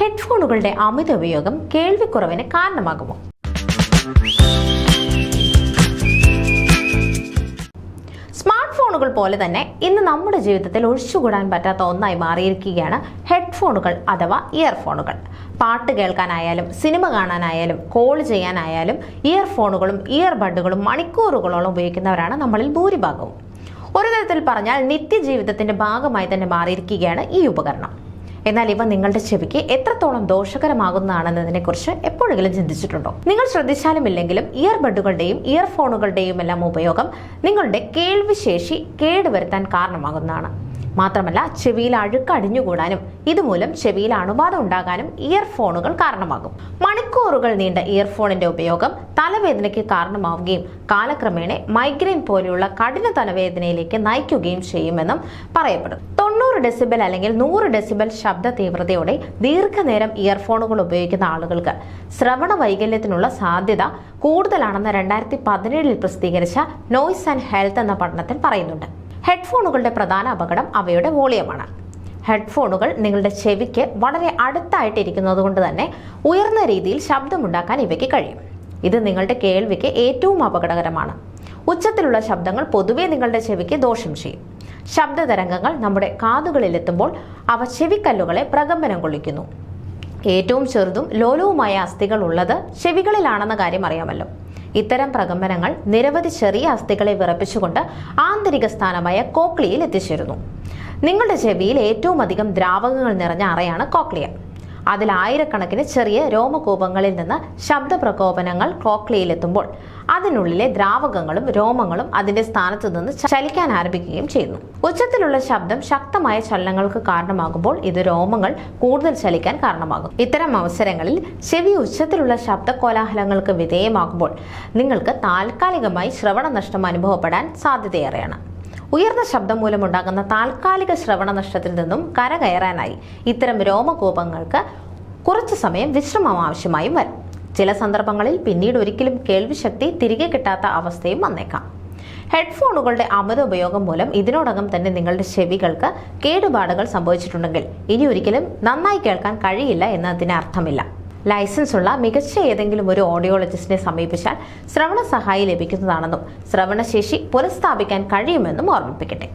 ഹെഡ്ഫോണുകളുടെ അമിത ഉപയോഗം കേൾവിക്കുറവിന് കാരണമാകുമോ? സ്മാർട്ട് ഫോണുകൾ പോലെ തന്നെ ഇന്ന് നമ്മുടെ ജീവിതത്തിൽ ഒഴിച്ചുകൂടാൻ പറ്റാത്ത ഒന്നായി മാറിയിരിക്കുകയാണ് ഹെഡ്ഫോണുകൾ അഥവാ ഇയർഫോണുകൾ. പാട്ട് കേൾക്കാനായാലും സിനിമ കാണാനായാലും കോൾ ചെയ്യാനായാലും ഇയർഫോണുകളും ഇയർബഡുകളും മണിക്കൂറുകളോളം ഉപയോഗിക്കുന്നവരാണ് നമ്മളിൽ ഭൂരിഭാഗവും. ഒരു തരത്തിൽ പറഞ്ഞാൽ നിത്യജീവിതത്തിന്റെ ഭാഗമായി തന്നെ മാറിയിരിക്കുകയാണ് ഈ ഉപകരണം. എന്നാൽ ഇവ നിങ്ങളുടെ ചെവിക്ക് എത്രത്തോളം ദോഷകരമാകുന്നതാണെന്നതിനെ കുറിച്ച് എപ്പോഴെങ്കിലും ചിന്തിച്ചിട്ടുണ്ടോ? നിങ്ങൾ ശ്രദ്ധിച്ചാലും ഇല്ലെങ്കിലും ഇയർബഡുകളുടെയും ഇയർഫോണുകളുടെയും എല്ലാം ഉപയോഗം നിങ്ങളുടെ കേൾവിശേഷി കേടുവരുത്താൻ കാരണമാകുന്നതാണ്. മാത്രമല്ല ചെവിയിൽ അഴുക്ക് അടിഞ്ഞുകൂടാനും ഇതുമൂലം ചെവിയിൽ അണുബാധ ഉണ്ടാകാനും ഇയർഫോണുകൾ കാരണമാകും. മണിക്കൂറുകൾ നീണ്ട ഇയർഫോണിന്റെ ഉപയോഗം തലവേദനയ്ക്ക് കാരണമാവുകയും കാലക്രമേണ മൈഗ്രെയിൻ പോലെയുള്ള കഠിന തലവേദനയിലേക്ക് നയിക്കുകയും ചെയ്യുമെന്നും പറയപ്പെടുന്നു. തൊണ്ണൂറ് ഡെസിബൽ അല്ലെങ്കിൽ നൂറ് ഡെസിബൽ ശബ്ദ തീവ്രതയോടെ ദീർഘനേരം ഇയർഫോണുകൾ ഉപയോഗിക്കുന്ന ആളുകൾക്ക് ശ്രവണ വൈകല്യത്തിനുള്ള സാധ്യത കൂടുതലാണെന്ന് രണ്ടായിരത്തി പതിനേഴിൽ പ്രസിദ്ധീകരിച്ച നോയ്സ് ആൻഡ് ഹെൽത്ത് എന്ന പഠനത്തിൽ പറയുന്നുണ്ട്. ഹെഡ്ഫോണുകളുടെ പ്രധാന അപകടം അവയുടെ വോളിയമാണ്. ഹെഡ്ഫോണുകൾ നിങ്ങളുടെ ചെവിക്ക് വളരെ അടുത്തായിട്ടിരിക്കുന്നത് കൊണ്ട് തന്നെ ഉയർന്ന രീതിയിൽ ശബ്ദമുണ്ടാക്കാൻ ഇവയ്ക്ക് കഴിയും. ഇത് നിങ്ങളുടെ കേൾവിക്ക് ഏറ്റവും അപകടകരമാണ്. ഉച്ചത്തിലുള്ള ശബ്ദങ്ങൾ പൊതുവെ നിങ്ങളുടെ ചെവിക്ക് ദോഷം ചെയ്യും. ശബ്ദതരംഗങ്ങൾ നമ്മുടെ കാതുകളിൽ എത്തുമ്പോൾ അവ ചെവിക്കല്ലുകളെ പ്രകമ്പനം കൊള്ളിക്കുന്നു. ഏറ്റവും ചെറുതും ലോലവുമായ അസ്ഥികൾ ഉള്ളത് ചെവികളിലാണെന്ന കാര്യം അറിയാമല്ലോ. ഇത്തരം പ്രകമ്പനങ്ങൾ നിരവധി ചെറിയ അസ്ഥികളെ വിറപ്പിച്ചുകൊണ്ട് ആന്തരിക സ്ഥാനമായ കോക്ലിയിൽ എത്തിച്ചേരുന്നു. നിങ്ങളുടെ ചെവിയിൽ ഏറ്റവും അധികം ദ്രാവകങ്ങൾ നിറഞ്ഞ അറയാണ് കോക്ലിയ. അതിൽ ആയിരക്കണക്കിന് ചെറിയ രോമകൂപങ്ങളിൽ നിന്ന് ശബ്ദ പ്രകോപനങ്ങൾ കോക്ലിയയിലെത്തുമ്പോൾ അതിനുള്ളിലെ ദ്രാവകങ്ങളും രോമങ്ങളും അതിന്റെ സ്ഥാനത്ത് നിന്ന് ചലിക്കാൻ ആരംഭിക്കുകയും ചെയ്യുന്നു. ഉച്ചത്തിലുള്ള ശബ്ദം ശക്തമായ ചലനങ്ങൾക്ക് കാരണമാകുമ്പോൾ ഇത് രോമങ്ങൾ കൂടുതൽ ചലിക്കാൻ കാരണമാകും. ഇത്തരം അവസരങ്ങളിൽ ചെവി ഉച്ചത്തിലുള്ള ശബ്ദ കോലാഹലങ്ങൾക്ക് വിധേയമാകുമ്പോൾ നിങ്ങൾക്ക് താൽക്കാലികമായി ശ്രവണ നഷ്ടം അനുഭവപ്പെടാൻ സാധ്യതയേറെയാണ്. ഉയർന്ന ശബ്ദം മൂലമുണ്ടാകുന്ന താൽക്കാലിക ശ്രവണ നഷ്ടത്തിൽ നിന്നും കരകയറാനായി ഇത്തരം രോമകോപങ്ങൾക്ക് കുറച്ചു സമയം വിശ്രമം ആവശ്യമായും വരും. ചില സന്ദർഭങ്ങളിൽ പിന്നീട് ഒരിക്കലും കേൾവിശക്തി തിരികെ കിട്ടാത്ത അവസ്ഥയും വന്നേക്കാം. ഹെഡ്ഫോണുകളുടെ അമിത ഉപയോഗം മൂലം ഇതിനോടകം തന്നെ നിങ്ങളുടെ ചെവികൾക്ക് കേടുപാടുകൾ സംഭവിച്ചിട്ടുണ്ടെങ്കിൽ ഇനി ഒരിക്കലും നന്നായി കേൾക്കാൻ കഴിയില്ല എന്നതിന് അർത്ഥമില്ല ലൈസൻസ് ഉള്ള മികച്ച ഏതെങ്കിലും ഒരു ഓഡിയോളജിസ്റ്റിനെ സമീപിച്ചാൽ ശ്രവണ സഹായി ലഭിക്കുന്നതാണെന്നും ശ്രവണശേഷി പുനഃസ്ഥാപിക്കാൻ കഴിയുമെന്നും ഓർമ്മിപ്പിക്കട്ടെ.